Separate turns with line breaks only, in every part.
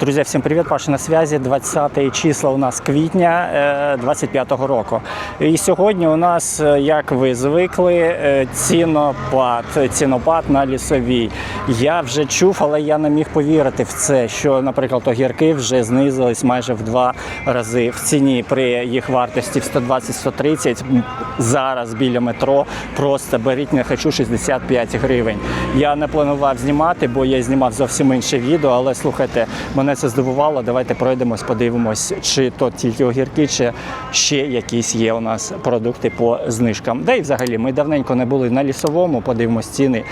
Друзі, всім привіт! Паша на зв'язі. 20 числа у нас квітня е, 25-го року. І сьогодні у нас, е, як ви звикли, е, цінопад, цінопад на лісовій. Я вже чув, але я не міг повірити в це, що, наприклад, огірки вже знизились майже в два рази в ціні при їх вартості в 120-130. Зараз біля метро просто беріть не хочу 65 гривень. Я не планував знімати, бо я знімав зовсім інше відео, але слухайте, мене це здивувало. Давайте пройдемось, подивимось, чи то тільки огірки, чи ще якісь є у нас продукти по знижкам. Да і взагалі ми давненько не були на лісовому, подивимось ціни,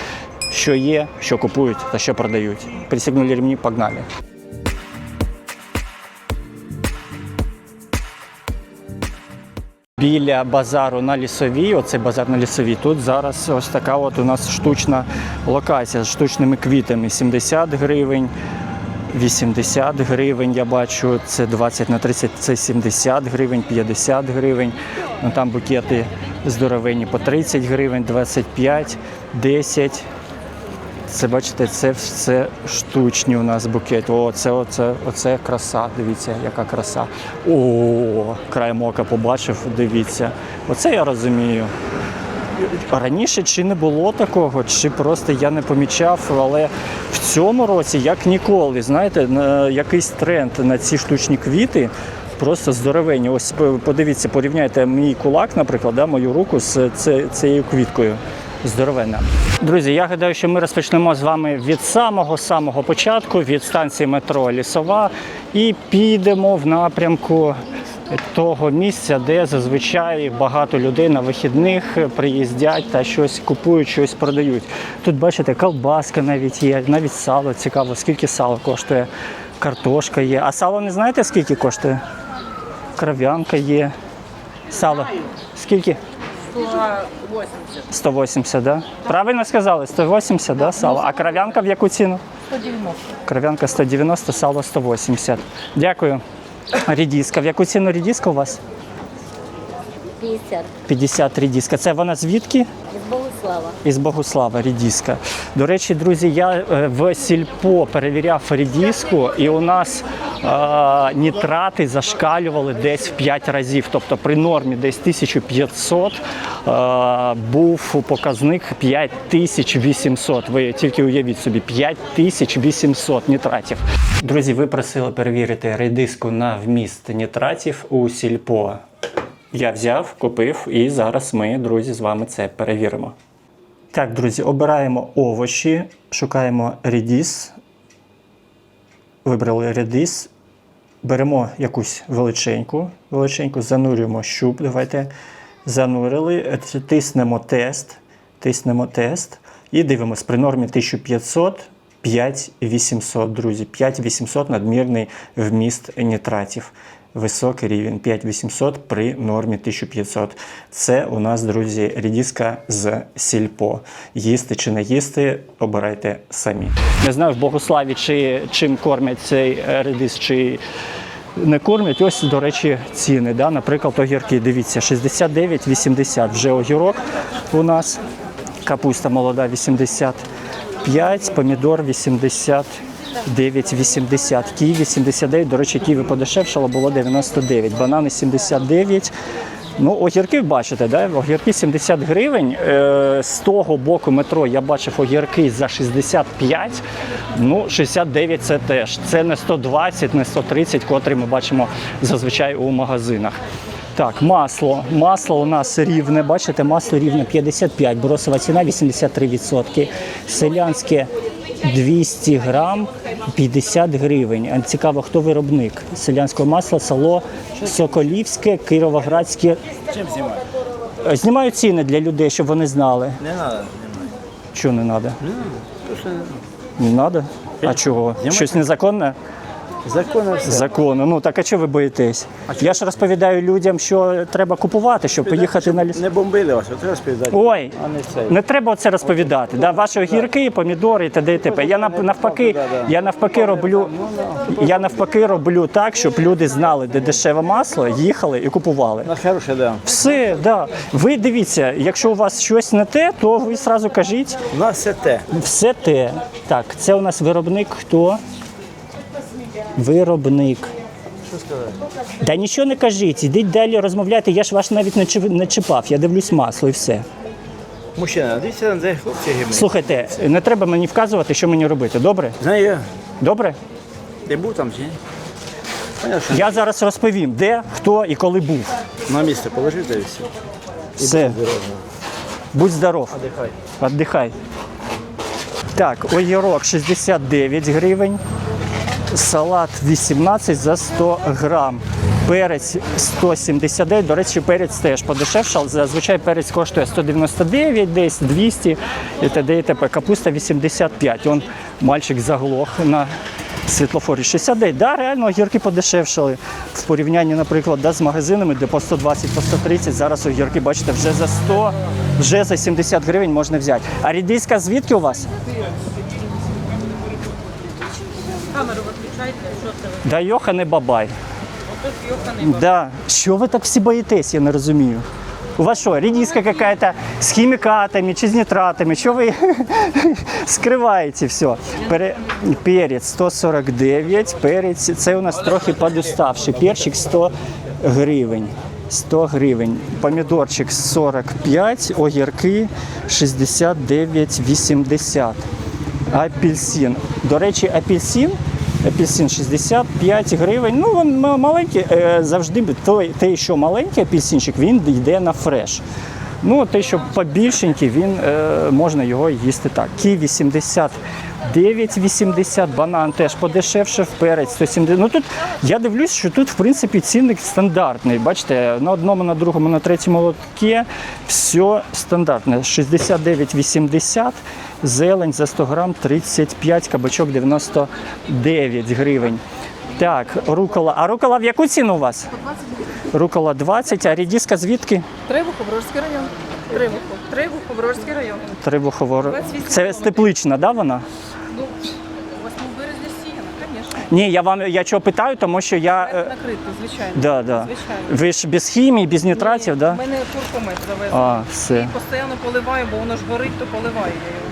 що є, що купують та що продають. Присягнули ремні, погнали. Біля базару на лісовій, оцей базар на лісовій, тут зараз ось така от у нас штучна локація з штучними квітами. 70 гривень, 80 гривень, я бачу, це 20 на 30, це 70 гривень, 50 гривень. Ну, там букети здоровенні по 30 гривень, 25, 10. Це бачите, це все штучні у нас букети. О, це оце, оце краса. Дивіться, яка краса. О, краєм ока побачив, дивіться. Оце я розумію. Раніше чи не було такого, чи просто я не помічав, але в цьому році, як ніколи, знаєте, на якийсь тренд на ці штучні квіти. Просто здоровенні. Ось подивіться, порівняйте мій кулак, наприклад, да, мою руку з цією квіткою. Здоровенна. Друзі, я гадаю, що ми розпочнемо з вами від самого самого початку, від станції метро Лісова, і підемо в напрямку того місця, де зазвичай багато людей на вихідних приїздять та щось купують, щось продають. Тут бачите, колбаска навіть є, навіть сало цікаво, скільки сало коштує, картошка є. А сало не знаєте, скільки коштує? Кров'янка є. Сало. Скільки?
180.
180, да? Правильно сказали, 180, да, сало. А кров'янка в яку ціну?
190.
Кров'янка 190, сало 180. Дякую. Рідіска. В яку ціну рідіска у вас?
50.
50 рідіска. Це вона звідки?
Із Богослава.
Із Богуслава, рідіска. До речі, друзі, я е, в сільпо перевіряв рідіску, і у нас е, нітрати зашкалювали десь в 5 разів. Тобто при нормі десь 1500 е, був показник 5800. Ви тільки уявіть собі, 5800 нітратів. Друзі, ви просили перевірити редиску на вміст нітратів у сільпо. Я взяв, купив, і зараз ми, друзі, з вами це перевіримо. Так, друзі, обираємо овочі, шукаємо редіс. Вибрали редіс. Беремо якусь величеньку, величеньку, занурюємо щуп. Давайте занурили, Е, тиснемо тест, тиснемо тест і дивимось при нормі 1500. 5800, друзі, 5800 надмірний вміст нітратів. Високий рівень 5800 при нормі 1500. Це у нас, друзі, рідіска з сільпо. Їсти чи не їсти, обирайте самі. Не знаю в Богославі, чи чим кормять цей е, редис, чи не кормять. Ось, до речі, ціни. Да? Наприклад, огірки. Дивіться, 69,80 вже огірок у нас. Капуста молода 85, помідор 89,80, ківі 79, до речі, ківі подешевшало, було 99, банани 79. Ну, огірки бачите, да? огірки 70 гривень. Е, з того боку метро я бачив огірки за 65. Ну, 69 це теж. Це не 120, не 130, котрі ми бачимо зазвичай у магазинах. Так, масло. Масло у нас рівне, бачите, масло рівне 55, бросова ціна 83%. Селянське 200 грам 50 гривень. А Цікаво, хто виробник селянського масла, село Соколівське, Кіровоградське.
Чим знімати?
Е, Знімаю ціни для людей, щоб вони знали.
Не треба.
Чого не треба?
Просто
Не треба? А чого? Щось незаконне?
Законно все.
Законно. Ну так а чого ви боїтесь? Я ж розповідаю людям, що треба купувати, щоб поїхати на ліс.
Не бомбили вас, треба співдати.
Ой,
А не це.
не треба це розповідати. Да, ваші огірки, помідори, т.д. і т.п. Я нав- навпаки, я навпаки роблю, я навпаки роблю так, щоб люди знали, де дешеве масло, їхали і купували.
На хороше, да.
Все, да. Ви дивіться, якщо у вас щось не те, то ви одразу кажіть
У нас все те.
все те. Так, це у нас виробник хто? Виробник.
Що сказати?
Та нічого не кажіть, ідіть далі розмовляйте, я ж ваш навіть не чіп- не чіпав, я дивлюсь масло і все.
Мужчина, дивіться на цих хлопців.
Слухайте, не треба мені вказувати, що мені робити. Добре?
Знаю я.
Добре?
Ти був там чи ні? Понятно,
Я зараз розповім, де, хто і коли був.
на місце положив та і все.
Все, будь здоров,
Дихай.
віддихай. Так, огірок 69 гривень, салат 18 за 100 грам. Перець 179, до речі, перець теж подешевшав. Зазвичай перець коштує 199, десь 200 і т.д. і т.п. Капуста 85. Он мальчик заглох на світлофорі 69. Да, реально огірки подешевшали. В порівнянні, наприклад, да, з магазинами, де по 120, по 130, зараз огірки, бачите, вже за 100, вже за 70 гривень можна взяти. А рідиська звідки у вас?
Виключайте, що ви?
Да йоха бабай.
Йоханий
Да. Що ви так всі боїтесь, я не розумію. У вас що, рідіска какая-то з хімікатами чи з нитратами? Що ви скриваєте все? Пере... Перець 149, перець, це у нас трохи подуставший. Перчик 100 гривень. 100 гривень. Помідорчик 45, огірки 69,80. Апельсин. До речі, апельсин Апельсин 65 гривень. Ну, він маленький, е, завжди той, той, що маленький апельсинчик, він йде на фреш. Ну, те, що побільшенький, він е, можна його їсти так. Ківі 79,80, банан теж подешевше, перець 170. Ну тут я дивлюсь, що тут в принципі цінник стандартний. Бачите, на одному, на другому, на третьому лотке все стандартне. 69,80, зелень за 100 грам 35, кабачок 99 гривень. Так, рукола. А рукола в яку ціну у вас? Рукола 20, а рідіска звідки?
Трибухов, Бродський район. Трибухов. Трибухов, Бродський район.
Трибухово.
28
Це степлична, да, вона?
Ну, 8 березня сіяна, звісно.
Ні, я вам я чого питаю, тому що я. е,
Накрито, звичайно.
Да, да.
Звичайно.
Ви ж без хімії, без нітратів,
У
да?
мене куркумет завезли.
А, все.
Постійно поливаю, бо воно ж горить, то поливаю я його.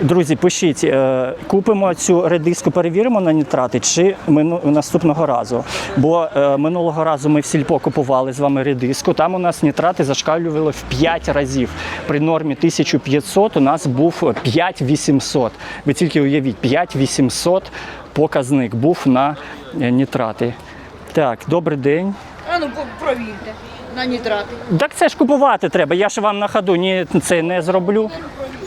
Друзі, пишіть, е, купимо цю редиску, перевіримо на нітрати чи наступного разу. Бо е, минулого разу ми в сільпо купували з вами редиску. Там у нас нітрати зашкалювали в 5 разів. При нормі 1500 у нас був 5800. Ви тільки уявіть, 5800 показник був на е, нітрати. Так, добрий день.
А ну провірте на нітрати.
Так це ж купувати треба. Я ж вам на ходу ні, це не зроблю.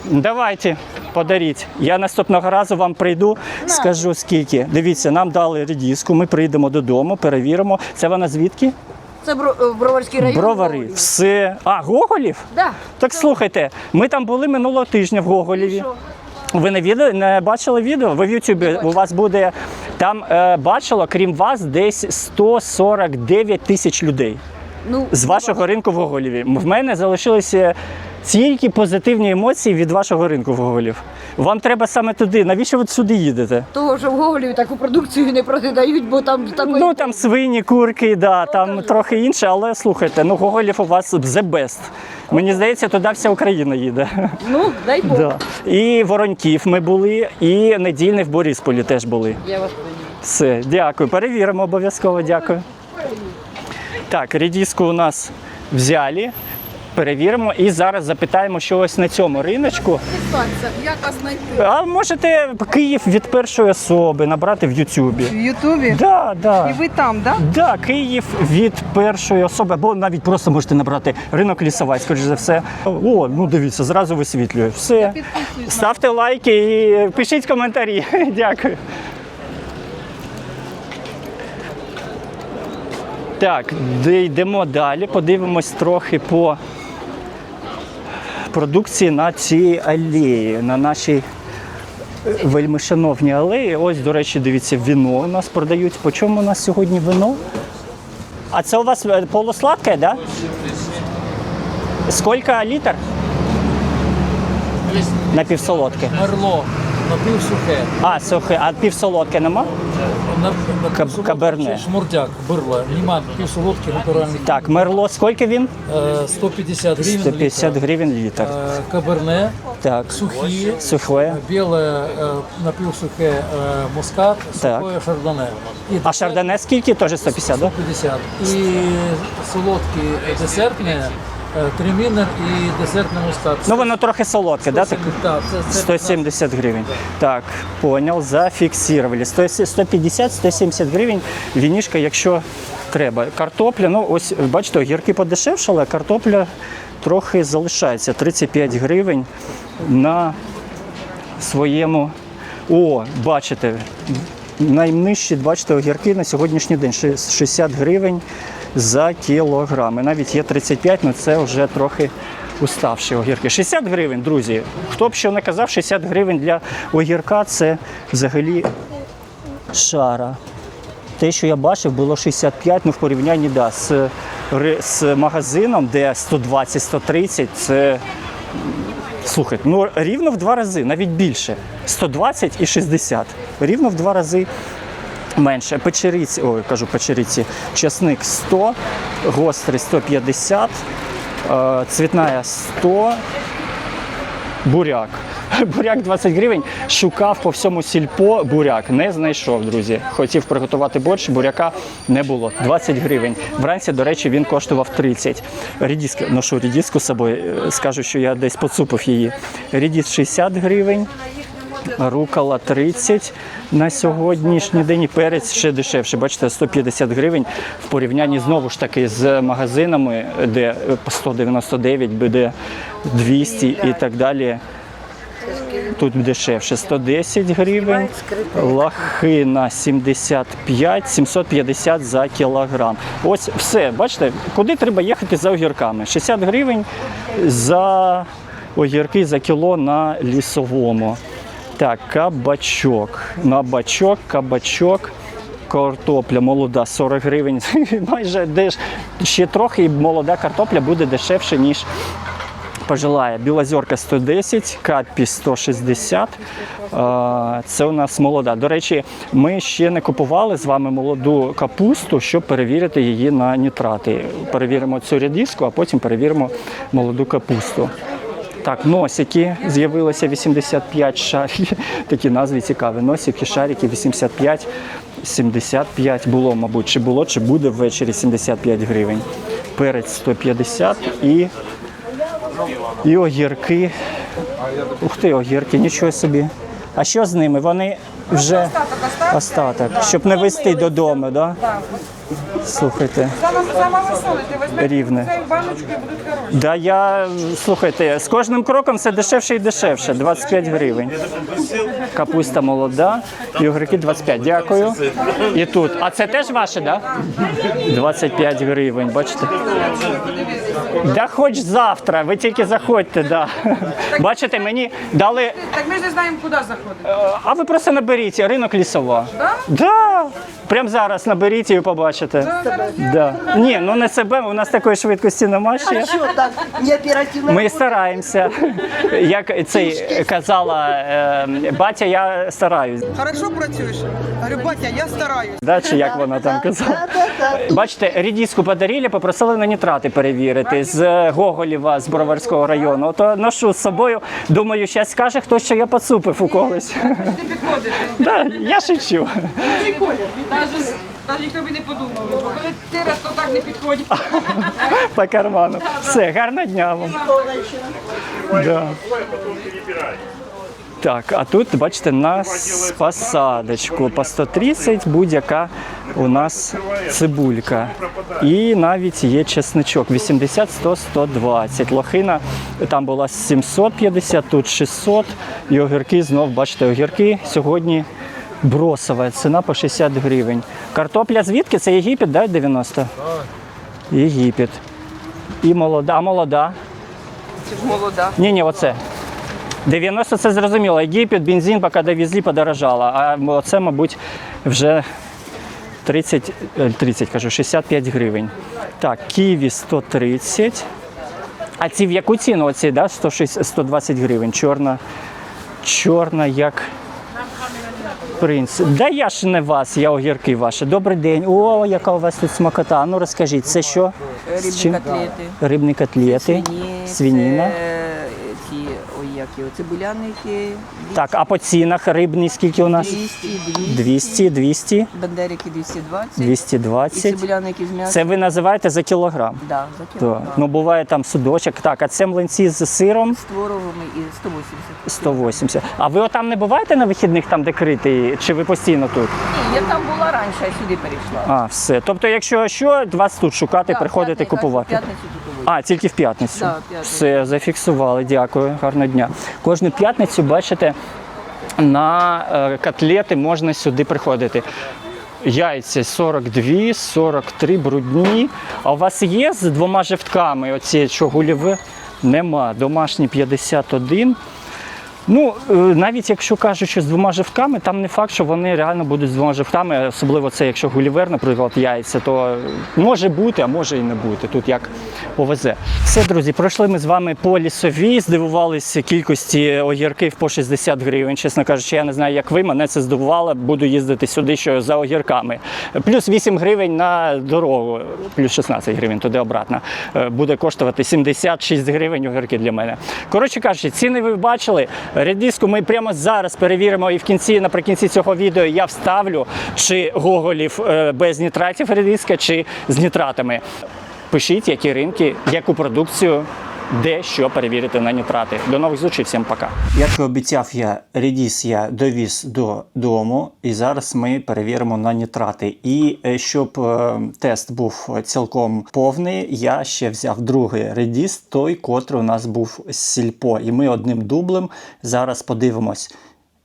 Давайте, подаріть. Я наступного разу вам прийду, скажу скільки. Дивіться, нам дали редіску, ми прийдемо додому, перевіримо. Це вона звідки?
Це Бро- е, Броварський район.
Бровари. Все. А, Гоголів?
Да.
Так слухайте, ми там були минулого тижня в Гоголєві.
Що?
Ви не відео не бачили відео? Ви в Ютубі у вас буде там е, бачило, крім вас, десь 149 тисяч людей.
Ну,
з вашого ринку в Гоголєві. В мене залишилися тільки позитивні емоції від вашого ринку в Гоголів. Вам треба саме туди. Навіщо ви сюди їдете?
того, що в Гоголі таку продукцію не продають, бо там такої...
Ну там свині, курки, да, там трохи інше, але слухайте, ну Гоголів у вас the best. Мені здається, туди вся Україна їде.
Ну, дай Бог.
Да. І Вороньків ми були, і недільний в Борисполі теж були.
Я вас розумію.
Все, дякую. Перевіримо обов'язково, дякую. Так, редиску у нас взяли. Перевіримо і зараз запитаємо, що ось на цьому риночку.
Як вас знайти?
А можете Київ від першої особи набрати в Ютубі.
В Ютубі?
Да, да.
І ви там, так? Да?
Да, Київ від першої особи, або навіть просто можете набрати ринок лісовай, скоріш за все. О, ну дивіться, зразу висвітлює. Все. Ставте лайки і пишіть коментарі. Дякую. Так, де йдемо далі, подивимось трохи по продукції на цій алеї, на нашій е, вельми шановній алеї. Ось, до речі, дивіться, віно у нас продають. По чому у нас сьогодні вино? А це у вас е, полусладке, да? Скільки літр? Напівсолодке.
Мерло. Напівсухе.
А, сухе, а півсолодке нема? Каб- каберне.
Шмурдяк, бирла. Нема півсолодкий натуральний.
Так, мерло, скільки він?
Е, 150 гривень
150
літр.
гривень літр.
Е, Каберне,
Так,
сухі,
сухе.
біле е, напівсухе е, мускат,
Так.
сухе шардоне. І
А шардоне скільки? Теж 150, так?
150. І солодкі десертне, е, тремінер і десертне мускат.
Ну воно трохи солодке, так? Так?
Так, це, це
170 гривень. Так, понял, зафіксували. 150-170 гривень вінішка, якщо треба. Картопля, ну ось бачите, огірки подешевшали, а картопля трохи залишається. 35 гривень на своєму. О, бачите, найнижчі, бачите, огірки на сьогоднішній день 60 гривень за кілограм. І навіть є 35, але це вже трохи уставші огірки. 60 гривень, друзі. Хто б що не казав, 60 гривень для огірка це взагалі шара. Те, що я бачив, було 65, ну в порівнянні да, з, з магазином, де 120-130, це Слухайте, ну рівно в два рази, навіть більше. 120 і 60. Рівно в два рази менше. Печериці, ой, кажу печериці, часник 100, гострий 150, е, цвітная 100, буряк. Буряк 20 гривень. Шукав по всьому сільпо буряк. Не знайшов, друзі. Хотів приготувати борщ, буряка не було. 20 гривень. Вранці, до речі, він коштував 30. Рідіска, ношу рідіску з собою. е, Скажу, що я десь поцупив її. Рідіс 60 гривень. Рукола 30 на сьогоднішній день і перець ще дешевше. Бачите, 150 гривень в порівнянні знову ж таки з магазинами, де 199, буде 200 і так далі. Тут дешевше 110 гривень, лахина 75, 750 за кілограм. Ось все, бачите, куди треба їхати за огірками? 60 гривень за огірки за кіло на лісовому. Так, кабачок. На бачок, кабачок. Картопля молода 40 гривень. Майже деш... ще трохи і молода картопля буде дешевше, ніж пожелає. Білозерка 110, капі 160. Е, Це у нас молода. До речі, ми ще не купували з вами молоду капусту, щоб перевірити її на нітрати. Перевіримо цю рядиску, а потім перевіримо молоду капусту. Так, носики з'явилося 85 шариків. Такі назви цікаві. Носики, шарики 85, 75 було, мабуть, чи було, чи буде ввечері 75 гривень. Перець 150 і і огірки. Ух ти, огірки, нічого собі. А що з ними? Вони вже остаток, щоб не везти додому, да? Слухайте, рівне. Да, я слухайте, з кожним кроком все дешевше і дешевше. 25 гривень. Капуста молода, і 25. Дякую. І тут. А це теж ваше, да? 25 гривень, бачите? Да хоч завтра, ви тільки заходьте, да. Бачите, мені дали.
Так ми ж не знаємо, куди заходити.
А ви просто наберіть ринок лісова. Да? Да. Прямо зараз наберіть і побачите. Да. Ні, ну не себе, у нас такої швидкості немає ще.
Що так, не оперативно?
Ми стараємося. Як цей казала е, батя, я стараюсь.
Хорошо працюєш? Говорю, батя, я стараюсь.
Да, чи як вона там казала? Бачите, рідіску подарили, попросили на нітрати перевірити з Гоголєва, з Броварського району. То ношу з собою. Думаю, зараз скаже хтось, що я поцупив у когось. Да, я шучу.
Навіть, ніхто би не подумав. Бо коли ти раз, то так не підходить.
По карману. Все, гарного дня вам. Да. Так, а тут, бачите, на с- посадочку по 130 будь-яка у нас цибулька. І навіть є чесничок 80, 100, 120. Лохина там була 750, тут 600. І огірки знов, бачите, огірки сьогодні бросова ціна по 60 гривень. Картопля звідки? Це Єгипет, да, 90? Єгипет. І молода, а молода.
Це ж молода.
Ні, ні, оце. 90 це зрозуміло. Єгипет, бензин, поки довезли, подорожало. А оце, мабуть, вже 30, е, 30, кажу, 65 гривень. Так, ківі 130. А ці в яку ціну? Оці, да? 106, 120 гривень. Чорна чорна, як принц. Да я ж не вас, я огірки ваші. Добрий день. О, яка у вас тут смакота. Ну розкажіть, це що?
Рибні котлети.
Рибні котлети.
Свині,
Свиніна.
Це його, цибуляники.
Так, а по цінах рибні скільки у нас?
200, 200.
200, 200,
Бандерики 220. І
220.
цибуляники з м'ясом.
Це ви називаєте за кілограм?
Да, за кілограм.
Так. Ну буває там судочок. Так, а це млинці з сиром
З творогом і 180.
180. А ви отам не буваєте на вихідних, там де критий, чи ви постійно тут?
Ні, я там була раніше, а сюди перейшла.
А, все. Тобто, якщо що, вас тут шукати,
Да,
приходити
п'ятницю,
купувати.
П'ятницю тут.
А, тільки в п'ятницю.
Да, п'ятницю.
Все, зафіксували. Дякую, гарного дня. Кожну п'ятницю, бачите, на е, котлети можна сюди приходити. Яйця 42, 43 брудні. А у вас є з двома живтками? оці що гулєве? Нема. Домашні 51. Ну, е, навіть якщо кажуть, що з двома живками, там не факт, що вони реально будуть з двома живками, особливо це, якщо гулівер, наприклад, яйця, то може бути, а може і не бути. Тут як повезе. Все, друзі, пройшли ми з вами по лісовій, здивувалися кількості огірків по 60 гривень. Чесно кажучи, я не знаю, як ви, мене це здивувало. Буду їздити сюди, що за огірками. Плюс 8 гривень на дорогу, плюс 16 гривень туди обратно. Е, Буде коштувати 76 гривень огірки для мене. Коротше кажучи, ціни ви бачили. Редиску ми прямо зараз перевіримо і в кінці, наприкінці цього відео я вставлю, чи гоголів е, без нітратів редиска, чи з нітратами. Пишіть, які ринки, яку продукцію, де що перевірити на нітрати. До нових зустрічей, всім пока. Як і обіцяв я, редіс я довіз додому, і зараз ми перевіримо на нітрати. І е, щоб е, тест був цілком повний, я ще взяв другий редіс, той, котрий у нас був з сільпо. І ми одним дублем зараз подивимось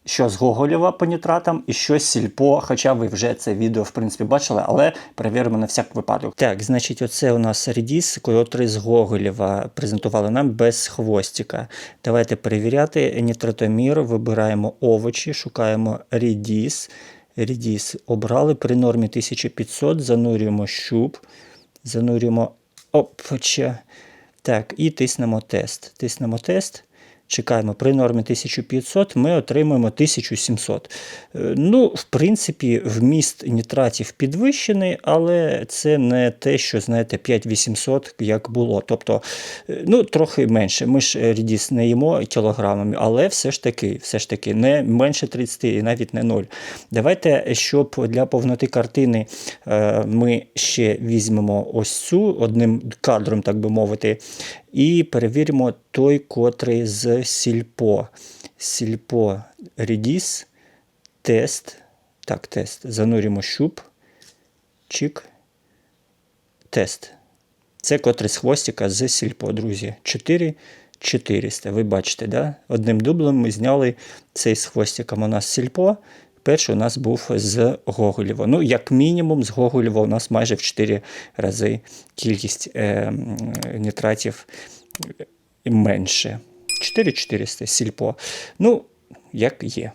що з Гоголєва по нітратам і що з сільпо. Хоча ви вже це відео в принципі бачили, але перевіримо на всяк випадок. Так, значить, оце у нас редіс, котрий з Гоголєва презентували нам без хвостика. Давайте перевіряти нітратомір, вибираємо овочі, шукаємо редіс. Редіс обрали при нормі 1500, занурюємо щуп, занурюємо опча. Так, і тиснемо тест. Тиснемо тест. Чекаємо при нормі 1500, ми отримуємо 1700. Е, Ну, в принципі, вміст нітратів підвищений, але це не те, що, знаєте, 5800, як було. Тобто, е, ну, трохи менше. Ми ж е, рідіс не їмо кілограмами, але все ж таки, все ж таки, не менше 30 і навіть не 0. Давайте, щоб для повноти картини ми ще візьмемо ось цю одним кадром, так би мовити, і перевіримо той, котрий з сільпо. Сільпо редіс, тест. Так, тест. Занурюємо щуп. Чик. Тест. Це котрий з хвостика з сільпо, друзі. 4 400. Ви бачите, да? одним дублем ми зняли цей з хвостиком у нас сільпо. Перший у нас був з Гоголєва. Ну, як мінімум, з Гоголєва у нас майже в 4 рази кількість е, нітратів менше. 4400 сільпо. Ну, як є.